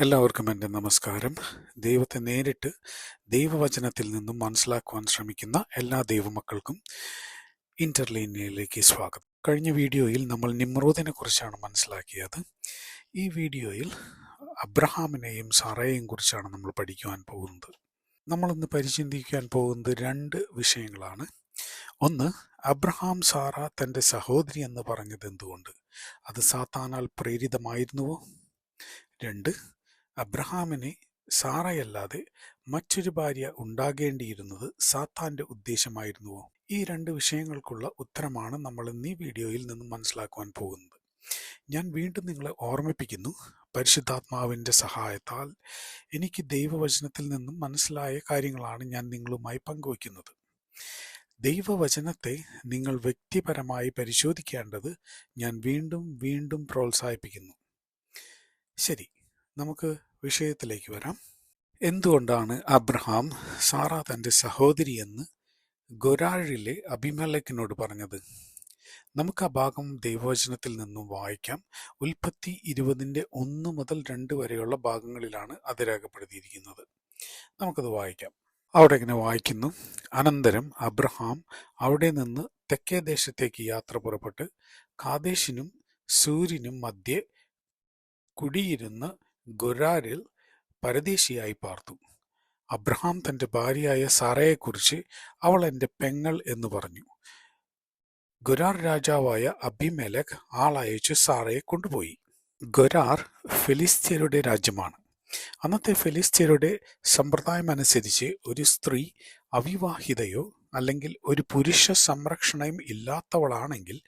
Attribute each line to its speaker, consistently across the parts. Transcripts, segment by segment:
Speaker 1: എല്ലാവർക്കും എന്റെ നമസ്കാരം. ദൈവത്തെ നേരിട്ട് ദൈവവചനത്തിൽ നിന്നും മനസ്സിലാക്കുവാൻ ശ്രമിക്കുന്ന എല്ലാ ദൈവമക്കൾക്കും ഇന്റർലൈനിലേക്ക് സ്വാഗതം. കഴിഞ്ഞ വീഡിയോയിൽ നമ്മൾ നിമ്രോദിനെ കുറിച്ചാണ് മനസ്സിലാക്കിയത്. ഈ വീഡിയോയിൽ അബ്രഹാമിനെയും സറയെയും കുറിച്ചാണ് നമ്മൾ പഠിക്കുവാൻ പോകുന്നത്. നമ്മളിന്ന് പരിചിന്തിക്കാൻ പോകുന്നത് രണ്ട് വിഷയങ്ങളാണ്. ഒന്ന് അബ്രഹാം സാറ തന്റെ സഹോദരി എന്ന് പറഞ്ഞത് എന്തുകൊണ്ട്? അത് സാത്താനാൽ പ്രേരിതമായിരുന്നുവോ? രണ്ട് അബ്രഹാമിന് സാറയല്ലാതെ മറ്റൊരു ഭാര്യ ഉണ്ടാകേണ്ടിയിരുന്നത് സാത്താന്റെ ഉദ്ദേശമായിരുന്നുവോ? ഈ രണ്ട് വിഷയങ്ങൾക്കുള്ള ഉത്തരമാണ് നമ്മൾ ഇന്ന് ഈ വീഡിയോയിൽ നിന്നും മനസ്സിലാക്കുവാൻ പോകുന്നത്. ഞാൻ വീണ്ടും നിങ്ങളെ ഓർമ്മിപ്പിക്കുന്നു പരിശുദ്ധാത്മാവിന്റെ സഹായത്താൽ എനിക്ക് ദൈവവചനത്തിൽ നിന്നും മനസ്സിലായ കാര്യങ്ങളാണ് ഞാൻ നിങ്ങളുമായി പങ്കുവയ്ക്കുന്നത്. ദൈവവചനത്തെ നിങ്ങൾ വ്യക്തിപരമായി പരിശോധിക്കേണ്ടത് ഞാൻ വീണ്ടും വീണ്ടും പ്രോത്സാഹിപ്പിക്കുന്നു. ശരി നമുക്ക് വിഷയത്തിലേക്ക് വരാം. എന്തുകൊണ്ടാണ് അബ്രഹാം സാറ തന്റെ സഹോദരി എന്ന് ഗൊരാഴിലെ അഭിമലക്കിനോട് പറഞ്ഞത്? നമുക്ക് ആ ഭാഗം ദൈവവചനത്തിൽ നിന്നും വായിക്കാം. ഉൽപ്പത്തി ഇരുപതിന്റെ ഒന്ന് മുതൽ രണ്ട് വരെയുള്ള ഭാഗങ്ങളിലാണ് അത് രേഖപ്പെടുത്തിയിരിക്കുന്നത്. നമുക്കത് വായിക്കാം. അവിടെ ഇങ്ങനെ വായിക്കുന്നു. അനന്തരം അബ്രഹാം അവിടെ നിന്ന് തെക്കേ ദേശത്തേക്ക് യാത്ര പുറപ്പെട്ട് കാദേശിനും സൂര്യനും മധ്യേ കുടിയിരുന്ന് ഗൊരാരിൽ പരദേശിയായി പാർത്തു. അബ്രഹാം തന്റെ ഭാര്യയായ സാറയെക്കുറിച്ച് അവൾ എന്റെ പെങ്ങൾ എന്ന് പറഞ്ഞു. ഗുരാർ രാജാവായ അബിമേലക് ആളയച്ചു സാറയെ കൊണ്ടുപോയി. ഗുരാർ ഫിലിസ്തീനയുടെ രാജ്യമാണ്. അന്നത്തെ ഫിലിസ്തീനയുടെ സമ്പ്രദായം അനുസരിച്ച് ഒരു സ്ത്രീ അവിവാഹിതയോ അല്ലെങ്കിൽ ഒരു പുരുഷ സംരക്ഷണയും ഇല്ലാത്തവളാണെങ്കിൽ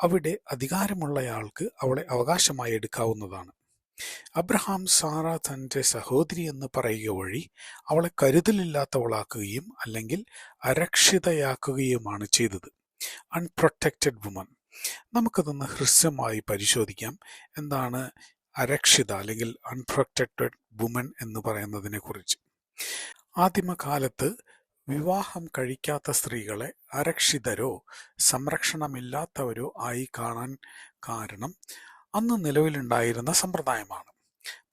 Speaker 1: അവിടെ അധികാരമുള്ളയാൾക്ക് അവളെ അവകാശമായി എടുക്കാവുന്നതാണ്. അബ്രഹാം സാറ തന്റെ സഹോദരി എന്ന് പറയുക വഴി അവളെ കരുതലില്ലാത്തവളാക്കുകയും അല്ലെങ്കിൽ അരക്ഷിതയാക്കുകയുമാണ് ചെയ്തത്. അൺപ്രൊട്ടക്റ്റഡ് വുമൺ നമുക്കതൊന്ന് ഹ്രസ്വമായി പരിശോധിക്കാം. എന്താണ് അരക്ഷിത അല്ലെങ്കിൽ അൺപ്രൊട്ടക്റ്റഡ് വുമൺ എന്ന് പറയുന്നതിനെ കുറിച്ച്. ആദിമകാലത്ത് വിവാഹം കഴിക്കാത്ത സ്ത്രീകളെ അരക്ഷിതരോ സംരക്ഷണമില്ലാത്തവരോ ആയി കാണാൻ കാരണം അന്ന് നിലവിലുണ്ടായിരുന്ന സമ്പ്രദായമാണ്.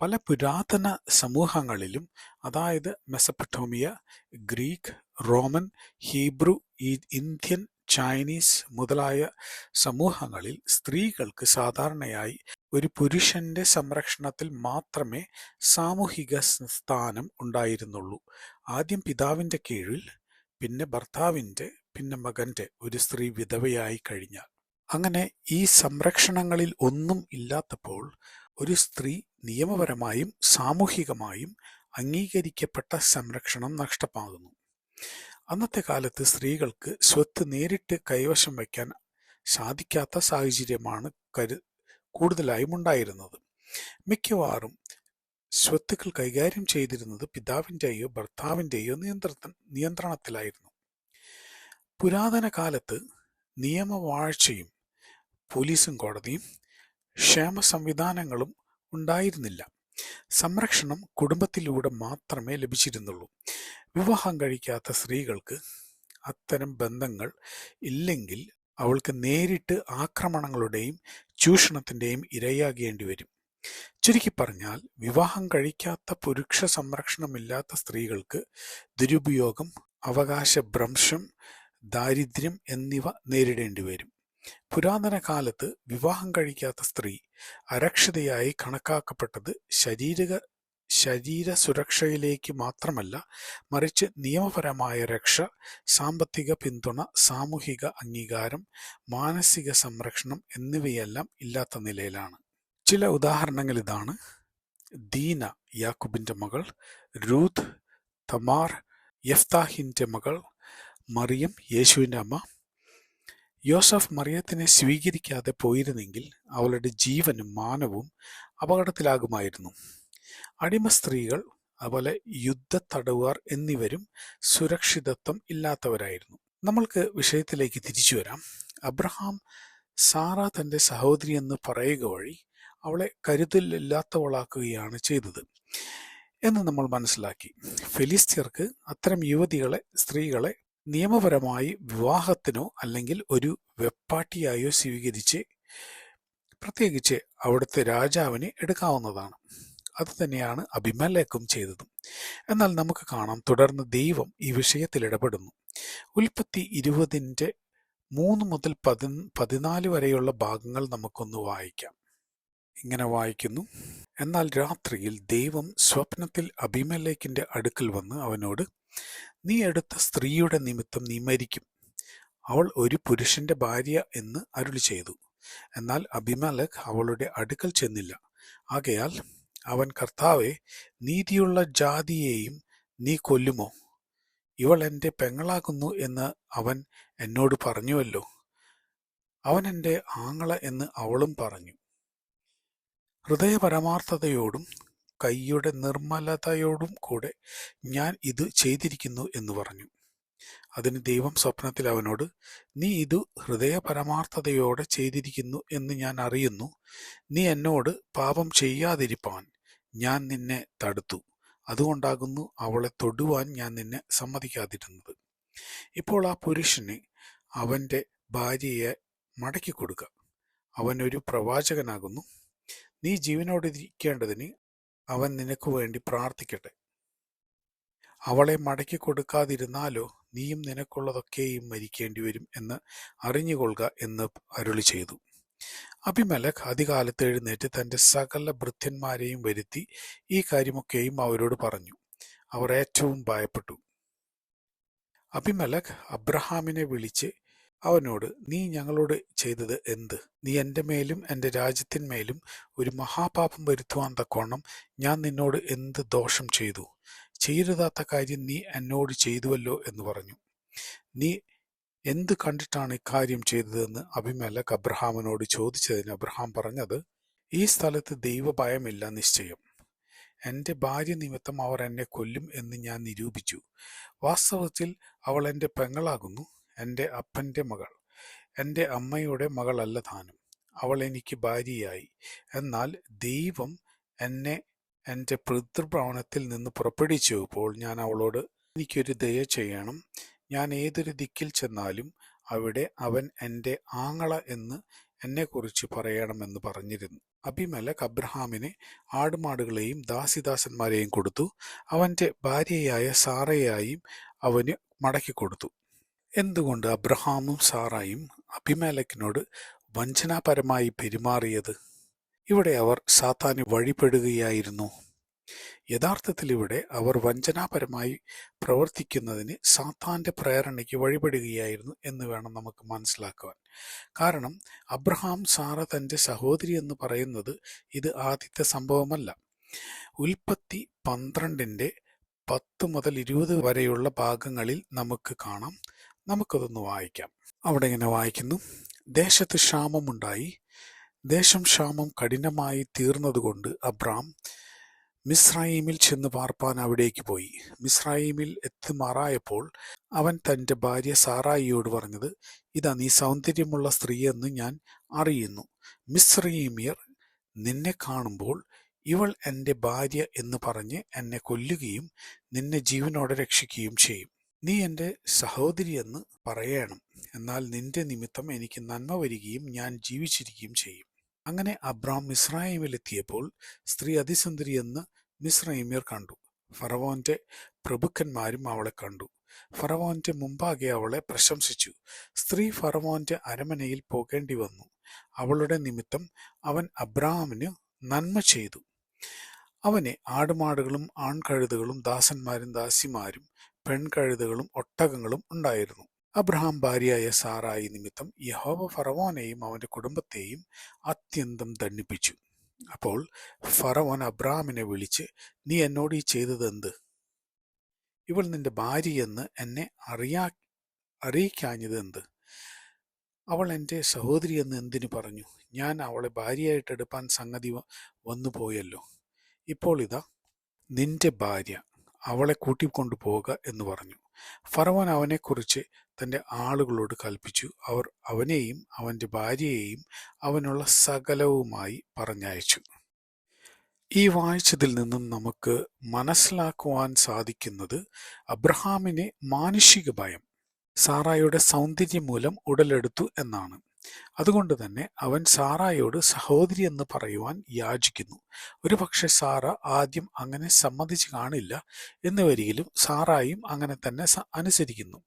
Speaker 1: പല പുരാതന സമൂഹങ്ങളിലും അതായത് Mesopotamia Greek Roman Hebrew Indian Chinese മുതലായ സമൂഹങ്ങളിൽ സ്ത്രീകൾക്ക് സാധാരണയായി ഒരു പുരുഷന്റെ സംരക്ഷണത്തിൽ മാത്രമേ സാമൂഹിക സ്ഥാനം ഉണ്ടായിരുന്നുള്ളൂ. ആദ്യം പിതാവിന്റെ കീഴിൽ പിന്നെ ഭർത്താവിന്റെ പിന്നെ മകന്റെ ഒരു സ്ത്രീ വിധവയായി കഴിഞ്ഞാൽ അങ്ങനെ ഈ സംരക്ഷണങ്ങളിൽ ഒന്നും ഇല്ലാത്തപ്പോൾ ഒരു സ്ത്രീ നിയമപരമായും സാമൂഹികമായും അംഗീകരിക്കപ്പെട്ട സംരക്ഷണം നഷ്ടമാകുന്നു. അന്നത്തെ കാലത്ത് സ്ത്രീകൾക്ക് സ്വത്ത് നേരിട്ട് കൈവശം വയ്ക്കാൻ സാധിക്കാത്ത സാഹചര്യമാണ് കരു കൂടുതലായും ഉണ്ടായിരുന്നത്. മിക്കവാറും സ്വത്തുക്കൾ കൈകാര്യം ചെയ്തിരുന്നത് പിതാവിന്റെയോ ഭർത്താവിന്റെയോ നിയന്ത്രണ നിയന്ത്രണത്തിലായിരുന്നു. പുരാതന കാലത്ത് നിയമവാഴ്ചയും പോലീസും കോടതിയും ക്ഷേമ സംവിധാനങ്ങളും ഉണ്ടായിരുന്നില്ല. സംരക്ഷണം കുടുംബത്തിലൂടെ മാത്രമേ ലഭിച്ചിരുന്നുള്ളൂ. വിവാഹം കഴിക്കാത്ത സ്ത്രീകൾക്ക് അത്തരം ബന്ധങ്ങൾ ഇല്ലെങ്കിൽ അവൾക്ക് നേരിട്ട് ആക്രമണങ്ങളുടെയും ചൂഷണത്തിന്റെയും ഇരയാകേണ്ടി വരും. ചുരുക്കി പറഞ്ഞാൽ വിവാഹം കഴിക്കാത്ത പുരുഷ സംരക്ഷണമില്ലാത്ത സ്ത്രീകൾക്ക് ദുരുപയോഗം അവകാശ ഭ്രംശം ദാരിദ്ര്യം എന്നിവ നേരിടേണ്ടി വരും. പുരാതന കാലത്ത് വിവാഹം കഴിക്കാത്ത സ്ത്രീ അരക്ഷിതയായി കണക്കാക്കപ്പെട്ടത് ശരീരക ശരീര സുരക്ഷയിലേക്ക് മാത്രമല്ല മറിച്ച് നിയമപരമായ രക്ഷ സാമ്പത്തിക പിന്തുണ സാമൂഹിക അംഗീകാരം മാനസിക സംരക്ഷണം എന്നിവയെല്ലാം ഇല്ലാത്ത നിലയിലാണ്. ചില ഉദാഹരണങ്ങൾ ഇതാണ്. ദീന യാക്കുബിന്റെ മകൾ റൂത്ത് തമാർ യഫ്താഹിന്റെ മകൾ മറിയം യേശുവിന്റെ അമ്മ യോസഫ് മറിയത്തിനെ സ്വീകരിക്കാതെ പോയിരുന്നെങ്കിൽ അവളുടെ ജീവനും മാനവും അപകടത്തിലാകുമായിരുന്നു. അടിമ സ്ത്രീകൾ അതുപോലെ യുദ്ധ തടവുകാർ എന്നിവരും സുരക്ഷിതത്വം ഇല്ലാത്തവരായിരുന്നു. നമ്മൾക്ക് വിഷയത്തിലേക്ക് തിരിച്ചു വരാം. അബ്രഹാം സാറ തന്റെ സഹോദരി എന്ന് പറയുക വഴി അവളെ കരുതലില്ലാത്തവളാക്കുകയാണ് ചെയ്തത് എന്ന് നമ്മൾ മനസ്സിലാക്കി. ഫിലിസ്തീർക്ക് അത്തരം യുവതികളെ സ്ത്രീകളെ നിയമപരമായി വിവാഹത്തിനോ അല്ലെങ്കിൽ ഒരു വെപ്പാട്ടിയായോ സ്വീകരിച്ച് പ്രത്യേകിച്ച് അവിടുത്തെ രാജാവിനെ എടുക്കാവുന്നതാണ്. അത് തന്നെയാണ് അഭിമലേക്കും ചെയ്തതും. എന്നാൽ നമുക്ക് കാണാം തുടർന്ന് ദൈവം ഈ വിഷയത്തിൽ ഇടപെടുന്നു. ഉൽപ്പത്തി ഇരുപതിന്റെ മൂന്ന് മുതൽ പതി പതിനാല് വരെയുള്ള ഭാഗങ്ങൾ നമുക്കൊന്ന് വായിക്കാം. ഇങ്ങനെ വായിക്കുന്നു. എന്നാൽ രാത്രിയിൽ ദൈവം സ്വപ്നത്തിൽ അഭിമലേക്കിന്റെ അടുക്കൽ വന്ന് അവനോട് നീ എടുത്ത സ്ത്രീയുടെ നിമിത്തം നീ മരിക്കും. അവൾ ഒരു പുരുഷന്റെ ഭാര്യ എന്ന് അരുളി ചെയ്തു. എന്നാൽ അഭിമലക് അവളുടെ അടുക്കൽ ചെന്നില്ല. ആകയാൽ അവൻ കർത്താവെ നീതിയുള്ള ജാതിയെയും നീ കൊല്ലുമോ? ഇവൾ എന്റെ പെങ്ങളാകുന്നു എന്ന് അവൻ എന്നോട് പറഞ്ഞുവല്ലോ. അവൻ എന്റെ ആങ്ങള എന്ന് അവളും പറഞ്ഞു. ഹൃദയപരമാർത്ഥതയോടും കൈയുടെ നിർമ്മലതയോടും കൂടെ ഞാൻ ഇത് ചെയ്തിരിക്കുന്നു എന്ന് പറഞ്ഞു. അതിന് ദൈവം സ്വപ്നത്തിൽ അവനോട് നീ ഇത് ഹൃദയപരമാർത്ഥതയോടെ ചെയ്തിരിക്കുന്നു എന്ന് ഞാൻ അറിയുന്നു. നീ എന്നോട് പാപം ചെയ്യാതിരിപ്പാൻ ഞാൻ നിന്നെ തടുത്തു. അതുകൊണ്ടാകുന്നു അവളെ തൊടുവാൻ ഞാൻ നിന്നെ സമ്മതിക്കാതിരുന്നത്. ഇപ്പോൾ ആ പുരുഷന് അവന്റെ ഭാര്യയെ മടക്കി കൊടുക്കുക അവൻ ഒരു പ്രവാചകനാകുന്നു. നീ ജീവനോടിരിക്കേണ്ടതിന് അവൻ നിനക്ക് വേണ്ടി പ്രാർത്ഥിക്കട്ടെ. അവളെ മടക്കി കൊടുക്കാതിരുന്നാലോ നീയും നിനക്കുള്ളതൊക്കെയും മരിക്കേണ്ടി വരും എന്ന് അറിഞ്ഞുകൊള്ളുക എന്ന് അരുളി ചെയ്തു. അഭിമലക് അധികാലത്ത് എഴുന്നേറ്റ് തന്റെ സകല ഭൃത്യന്മാരെയും വരുത്തി ഈ കാര്യമൊക്കെയും അവരോട് പറഞ്ഞു. അവർ ഏറ്റവും ഭയപ്പെട്ടു. അഭിമലക് അബ്രഹാമിനെ വിളിച്ച് അവനോട് നീ ഞങ്ങളോട് ചെയ്തത് എന്ത്? നീ എന്റെ മേലും എന്റെ രാജ്യത്തിന്മേലും ഒരു മഹാപാപം വരുത്തുവാൻ തക്കോണം ഞാൻ നിന്നോട് എന്ത് ദോഷം ചെയ്തു? ചെയ്യരുതാത്ത കാര്യം നീ എന്നോട് ചെയ്തുവല്ലോ എന്ന് പറഞ്ഞു. നീ എന്ത് കണ്ടിട്ടാണ് ഇക്കാര്യം ചെയ്തതെന്ന് അഭിമലക് അബ്രഹാമിനോട് ചോദിച്ചതിന് അബ്രഹാം പറഞ്ഞത് ഈ സ്ഥലത്ത് ദൈവഭയമില്ല നിശ്ചയം. എന്റെ ഭാര്യ നിമിത്തം അവർ എന്നെ കൊല്ലും എന്ന് ഞാൻ നിരൂപിച്ചു. വാസ്തവത്തിൽ അവൾ എന്റെ പെങ്ങളാകുന്നു. എന്റെ അപ്പന്റെ മകൾ. എന്റെ അമ്മയുടെ മകളല്ല താനും. അവൾ എനിക്ക് ഭാര്യയായി. എന്നാൽ ദൈവം എന്നെ എന്റെ പിതൃഭവനത്തിൽ നിന്ന് പുറപ്പെടുവിച്ചപ്പോൾ ഞാൻ അവളോട് എനിക്കൊരു ദയ ചെയ്യണം. ഞാൻ ഏതൊരു ദിക്കിൽ ചെന്നാലും അവിടെ അവൻ എന്റെ ആങ്ങള എന്ന് എന്നെക്കുറിച്ച് പറയണമെന്ന് പറഞ്ഞിരുന്നു. അഭിമലക് അബ്രഹാമിന് ആടുമാടുകളെയും ദാസിദാസന്മാരെയും കൊടുത്തു. അവന്റെ ഭാര്യയായ സാറയായും അവന് മടക്കി കൊടുത്തു. എന്തുകൊണ്ട് അബ്രഹാമും സാറായും അഭിമേലക്കിനോട് വഞ്ചനാപരമായി പെരുമാറിയത്? ഇവിടെ അവർ സാത്താന് വഴിപ്പെടുകയായിരുന്നു യഥാർത്ഥത്തിൽ ഇവിടെ അവർ വഞ്ചനാപരമായി പ്രവർത്തിക്കുന്നതിന് സാത്താന്റെ പ്രേരണയ്ക്ക് വഴിപെടുകയായിരുന്നു എന്ന് വേണം നമുക്ക് മനസ്സിലാക്കുവാൻ. കാരണം അബ്രഹാം സാറ തന്റെ സഹോദരി എന്ന് പറയുന്നത് ഇത് ആദ്യത്തെ സംഭവമല്ല. ഉൽപ്പത്തി പന്ത്രണ്ടിന്റെ പത്ത് മുതൽ ഇരുപത് വരെയുള്ള ഭാഗങ്ങളിൽ നമുക്ക് കാണാം. നമുക്കതൊന്ന് വായിക്കാം. അവിടെ ഇങ്ങനെ വായിക്കുന്നു. ദേശത്ത് ക്ഷാമമുണ്ടായി. ദേശം ക്ഷാമം കഠിനമായി തീർന്നതുകൊണ്ട് അബ്രാം മിസ്രൈമിൽ ചെന്ന് പാർപ്പാൻ അവിടേക്ക് പോയി. മിസ്രൈമിൽ എത്തിമാറായപ്പോൾ അവൻ തന്റെ ഭാര്യ സാറായിയോട് പറഞ്ഞത് ഇതാ നീ സൗന്ദര്യമുള്ള സ്ത്രീയെന്ന് ഞാൻ അറിയുന്നു. മിസ്രൈമിയർ നിന്നെ കാണുമ്പോൾ ഇവൾ എന്റെ ഭാര്യ എന്ന് പറഞ്ഞ് എന്നെ കൊല്ലുകയും നിന്നെ ജീവനോടെ രക്ഷിക്കുകയും ചെയ്യും. നീ എന്റെ സഹോദരി എന്ന് പറയണം. എന്നാൽ നിന്റെ നിമിത്തം എനിക്ക് നന്മ വരികയും ഞാൻ ജീവിച്ചിരിക്കുകയും ചെയ്യും. അങ്ങനെ അബ്രാം മിസ്രൈമിലെത്തിയപ്പോൾ സ്ത്രീ അതിസുന്ദരി എന്ന് മിസ്രൈമ്യർ കണ്ടു. ഫറവോന്റെ പ്രഭുക്കന്മാരും അവളെ കണ്ടു. ഫറവോന്റെ മുമ്പാകെ അവളെ പ്രശംസിച്ചു. സ്ത്രീ ഫറവോന്റെ അരമനയിൽ പോകേണ്ടി വന്നു. അവളുടെ നിമിത്തം അവൻ അബ്രാമിന് നന്മ ചെയ്തു. അവനെ ആടുമാടുകളും ആൺകഴുതുകളും ദാസന്മാരും ദാസിമാരും പെൺകഴുതുകളും ഒട്ടകങ്ങളും ഉണ്ടായിരുന്നു. അബ്രഹാം ഭാര്യയായ സാറായി നിമിത്തം യഹോവ ഫറവോനെയും അവന്റെ കുടുംബത്തെയും അത്യന്തം ദണ്ണിപ്പിച്ചു അപ്പോൾ ഫറവോൻ അബ്രഹാമിനെ വിളിച്ച് നീ എന്നോട് ഈ ചെയ്തതെന്ത് ഇവൾ നിന്റെ ഭാര്യയെന്ന് എന്നെ അറിയാ അറിയിക്കാഞ്ഞത് എന്ത്? അവൾ എന്റെ സഹോദരി എന്ന് എന്തിനു പറഞ്ഞു? ഞാൻ അവളെ ഭാര്യയായിട്ട് എടുപ്പാൻ സംഗതി വന്നു പോയല്ലോ ഇപ്പോൾ ഇതാ നിന്റെ ഭാര്യ. അവളെ കൂട്ടിക്കൊണ്ടു പോവുക എന്ന് പറഞ്ഞു. ഫറവാൻ അവനെക്കുറിച്ച് തന്റെ ആളുകളോട് കൽപ്പിച്ചു. അവർ അവനെയും അവന്റെ ഭാര്യയെയും അവനുള്ള സകലവുമായി പറഞ്ഞയച്ചു. ഈ വായിച്ചതിൽ നിന്നും നമുക്ക് മനസ്സിലാക്കുവാൻ സാധിക്കുന്നത് അബ്രഹാമിനെ മാനുഷിക ഭയം സാറായുടെ സൗന്ദര്യം മൂലം ഉടലെടുത്തു എന്നാണ്. അതുകൊണ്ട് തന്നെ അവൻ സാറായോട് സഹോദരി എന്ന് പറയുവാൻ യാചിക്കുന്നു. ഒരുപക്ഷെ സാറ ആദ്യം അങ്ങനെ സമ്മതിച്ച് കാണില്ല എന്ന് വരികിലും സാറായും അങ്ങനെ തന്നെ അനുസരിക്കുന്നു.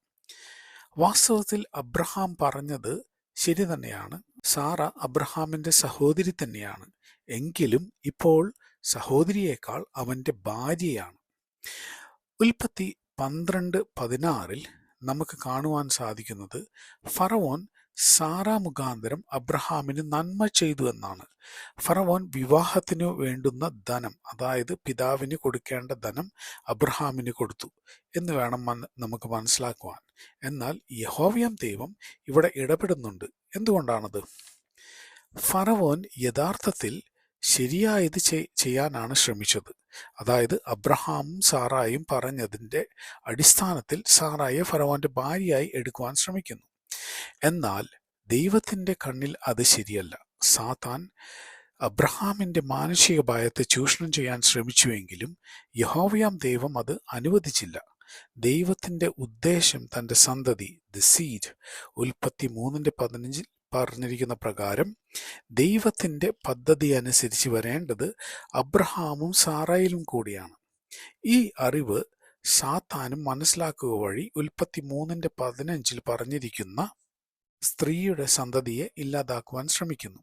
Speaker 1: വാസ്തവത്തിൽ അബ്രഹാം പറഞ്ഞത് ശരി തന്നെയാണ്. സാറ അബ്രഹാമിന്റെ സഹോദരി തന്നെയാണ്. എങ്കിലും ഇപ്പോൾ സഹോദരിയേക്കാൾ അവന്റെ ഭാര്യയാണ്. ഉൽപ്പത്തി പന്ത്രണ്ട് പതിനാറിൽ നമുക്ക് കാണുവാൻ സാധിക്കുന്നത് ഫറവോൻ സാറ മുഖാന്തരം അബ്രഹാമിന് നന്മ ചെയ്തു എന്നാണ്. ഫറവോൻ വിവാഹത്തിനു വേണ്ടുന്ന ധനം അതായത് പിതാവിന് കൊടുക്കേണ്ട ധനം അബ്രഹാമിന് കൊടുത്തു എന്ന് വേണം നമുക്ക് മനസ്സിലാക്കുവാൻ. എന്നാൽ യഹോവ്യം ദൈവം ഇവിടെ ഇടപെടുന്നുണ്ട്. എന്തുകൊണ്ടാണത്? ഫറവോൻ യഥാർത്ഥത്തിൽ ശരിയായത് ചെയ്യാനാണ് ശ്രമിച്ചത്. അതായത് അബ്രഹാമും സാറായും പറഞ്ഞതിന്റെ അടിസ്ഥാനത്തിൽ സാറായെ ഫറവോന്റെ ഭാര്യയായി എടുക്കുവാൻ ശ്രമിക്കുന്നു. എന്നാൽ ദൈവത്തിന്റെ കണ്ണിൽ അത് ശരിയല്ല. സാത്താൻ അബ്രഹാമിന്റെ മാനുഷിക ഭയത്തെ ചൂഷണം ചെയ്യാൻ ശ്രമിച്ചുവെങ്കിലും യഹോവയാം ദൈവം അത് അനുവദിച്ചില്ല. ദൈവത്തിന്റെ ഉദ്ദേശം തന്റെ സന്തതി ദ സീഡ് ഉൽപ്പത്തി മൂന്നിന്റെ പതിനഞ്ചിൽ പറഞ്ഞിരിക്കുന്ന പ്രകാരം ദൈവത്തിന്റെ പദ്ധതി അനുസരിച്ച് വരേണ്ടത് അബ്രഹാമും സാറായിലും കൂടിയാണ്. ഈ അറിവ് സാത്താനും മനസ്സിലാക്കുക വഴി ഉൽപ്പത്തി മൂന്നിന്റെ പതിനഞ്ചിൽ പറഞ്ഞിരിക്കുന്ന സ്ത്രീയുടെ സന്തതിയെ ഇല്ലാതാക്കുവാൻ ശ്രമിക്കുന്നു.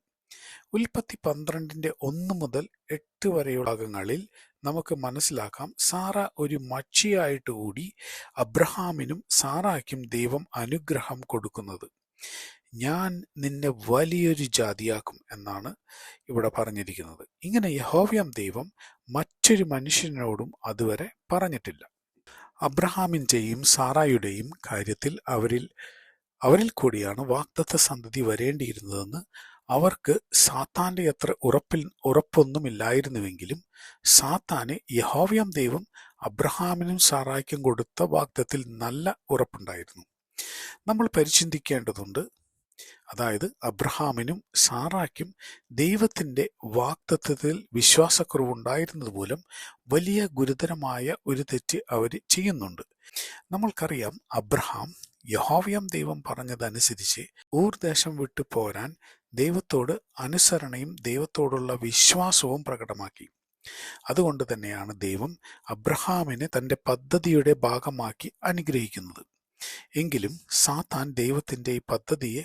Speaker 1: ഉൽപ്പത്തി പന്ത്രണ്ടിന്റെ ഒന്ന് മുതൽ എട്ട് വരെയുള്ള ഭാഗങ്ങളിൽ നമുക്ക് മനസ്സിലാക്കാം സാറ ഒരു മച്ചിയായിട്ട് കൂടി അബ്രഹാമിനും സാറായ്ക്കും ദൈവം അനുഗ്രഹം കൊടുക്കുന്നത്. ഞാൻ നിന്നെ വലിയൊരു ജാതിയാക്കും എന്നാണ് ഇവിടെ പറഞ്ഞിരിക്കുന്നത്. ഇങ്ങനെ യഹോവ്യം ദൈവം മറ്റൊരു മനുഷ്യനോടും അതുവരെ പറഞ്ഞിട്ടില്ല. അബ്രഹാമിന്റെയും സാറായുടെയും കാര്യത്തിൽ അവരിൽ അവരിൽ കൂടിയാണ് വാഗ്ദത്ത സന്തതി വരേണ്ടിയിരുന്നതെന്ന് അവർക്ക് സാത്താന്റെ അത്ര ഉറപ്പിൽ ഉറപ്പൊന്നുമില്ലായിരുന്നുവെങ്കിലും സാത്താന് യഹോവ്യം ദൈവം അബ്രഹാമിനും സാറായ്ക്കും കൊടുത്ത വാഗ്ദത്തിൽ നല്ല ഉറപ്പുണ്ടായിരുന്നു. നമ്മൾ പരിചിന്തിക്കേണ്ടതുണ്ട് അതായത് അബ്രഹാമിനും സാറാക്കും ദൈവത്തിന്റെ വാക്തത്വത്തിൽ വിശ്വാസക്കുറവുണ്ടായിരുന്നത് മൂലം വലിയ ഗുരുതരമായ ഒരു തെറ്റ് അവർ ചെയ്യുന്നുണ്ട്. നമ്മൾക്കറിയാം അബ്രഹാം യഹോവ്യാം ദൈവം പറഞ്ഞതനുസരിച്ച് ഊർ ദേശം വിട്ടു പോരാൻ ദൈവത്തോട് അനുസരണയും ദൈവത്തോടുള്ള വിശ്വാസവും പ്രകടമാക്കി. അതുകൊണ്ട് തന്നെയാണ് ദൈവം അബ്രഹാമിനെ തന്റെ പദ്ധതിയുടെ ഭാഗമാക്കി അനുഗ്രഹിക്കുന്നത്. എങ്കിലും സാത്താൻ ദൈവത്തിന്റെ ഈ പദ്ധതിയെ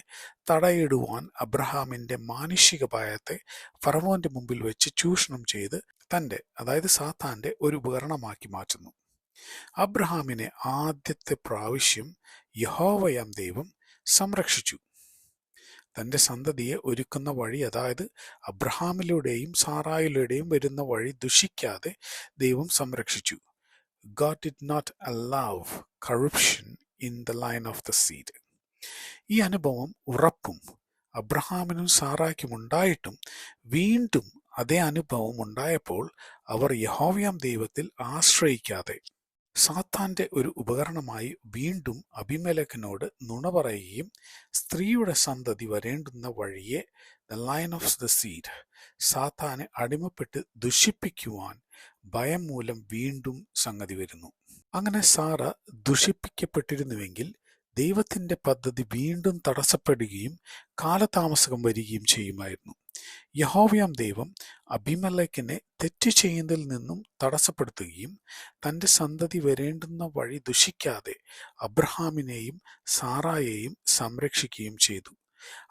Speaker 1: തടയിടുവാൻ അബ്രഹാമിന്റെ മാനുഷിക ഭയത്തെ ഫറവോന്റെ മുമ്പിൽ വെച്ച് ചൂഷണം ചെയ്ത് തന്റെ അതായത് സാത്താന്റെ ഒരു ഉപകരണമാക്കി മാറ്റുന്നു. അബ്രഹാമിനെ ആദ്യത്തെ പ്രാവശ്യം യഹോവയാം ദൈവം സംരക്ഷിച്ചു. തന്റെ സന്തതിയെ ഒരുക്കുന്ന വഴി അതായത് അബ്രഹാമിലൂടെയും സാറായിലൂടെയും വരുന്ന വഴി ദുഷിക്കാതെ ദൈവം സംരക്ഷിച്ചു. God did not allow corruption in the line of the seed ഈ അനുഭവം ഉറപ്പും അബ്രഹാമിനും സാറായ്ക്കും ഉണ്ടായിട്ടും വീണ്ടും അതേ അനുഭവം ഉണ്ടായപ്പോൾ അവർ യഹോവയാം ദൈവത്തിൽ ആശ്രയിക്കാതെ സാത്താന്റെ ഒരു ഉപകരണമായി വീണ്ടും അഭിമേലക്കനോട് നുണ പറയുകയും സ്ത്രീയുടെ സന്തതി വരേണ്ടുന്ന വഴിയെ the line of the seed സാത്താനെ അടിമപ്പെട്ട് ദുഷിപ്പിക്കുവാൻ ഭയം മൂലം വീണ്ടും സംഗതി വരുന്നു. അങ്ങനെ സാറ ദുഷിപ്പിക്കപ്പെട്ടിരുന്നുവെങ്കിൽ ദൈവത്തിന്റെ പദ്ധതി വീണ്ടും തടസ്സപ്പെടുകയും കാലതാമസം വരികയും ചെയ്യുമായിരുന്നു. യഹോവയാം ദൈവം അഭിമലേക്കിനെ തെറ്റ് ചെയ്യുന്നതിൽ നിന്നും തടസ്സപ്പെടുത്തുകയും തന്റെ സന്തതി വരേണ്ടുന്ന വഴി ദുഷിക്കാതെ അബ്രഹാമിനെയും സാറായെയും സംരക്ഷിക്കുകയും ചെയ്തു.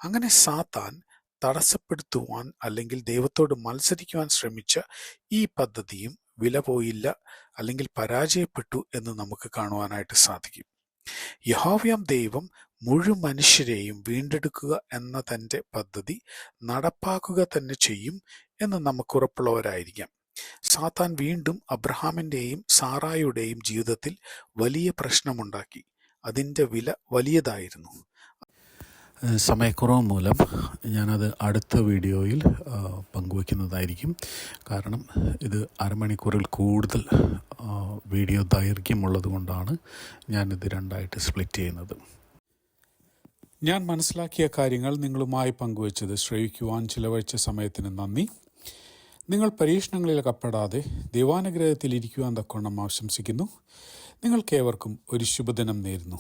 Speaker 1: അങ്ങനെ സാത്താൻ തടസ്സപ്പെടുത്തുവാൻ അല്ലെങ്കിൽ ദൈവത്തോട് മത്സരിക്കുവാൻ ശ്രമിച്ച ഈ പദ്ധതിയും വില പോയില്ല അല്ലെങ്കിൽ പരാജയപ്പെട്ടു എന്ന് നമുക്ക് കാണുവാനായിട്ട് സാധിക്കും. യഹോവ്യാം ദൈവം മുഴു മനുഷ്യരെയും വീണ്ടെടുക്കുക എന്ന തന്റെ പദ്ധതി നടപ്പാക്കുക തന്നെ ചെയ്യും എന്ന് നമുക്ക് ഉറപ്പുള്ളവരായിരിക്കാം സാത്താൻ വീണ്ടും അബ്രഹാമിന്റെയും സാറായുടെയും ജീവിതത്തിൽ വലിയ പ്രശ്നമുണ്ടാക്കി. അതിന്റെ വില വലിയതായിരുന്നു.
Speaker 2: സമയക്കുറവ് മൂലം ഞാനത് അടുത്ത വീഡിയോയിൽ പങ്കുവയ്ക്കുന്നതായിരിക്കും. കാരണം ഇത് അരമണിക്കൂറിൽ കൂടുതൽ വീഡിയോ ദൈർഘ്യമുള്ളതുകൊണ്ടാണ് ഞാനിത് രണ്ടായിട്ട് സ്പ്ലിറ്റ് ചെയ്യുന്നത്.
Speaker 1: ഞാൻ മനസ്സിലാക്കിയ കാര്യങ്ങൾ നിങ്ങളുമായി പങ്കുവച്ചത് ശ്രവിക്കുവാൻ ചിലവഴിച്ച സമയത്തിന് നന്ദി. നിങ്ങൾ പരീക്ഷണങ്ങളിൽ കപ്പെടാതെ ദൈവാനുഗ്രഹത്തിൽ ഇരിക്കുവാൻ തക്കോണം ആശംസിക്കുന്നു. നിങ്ങൾക്കേവർക്കും ഒരു ശുഭദിനം നേരുന്നു.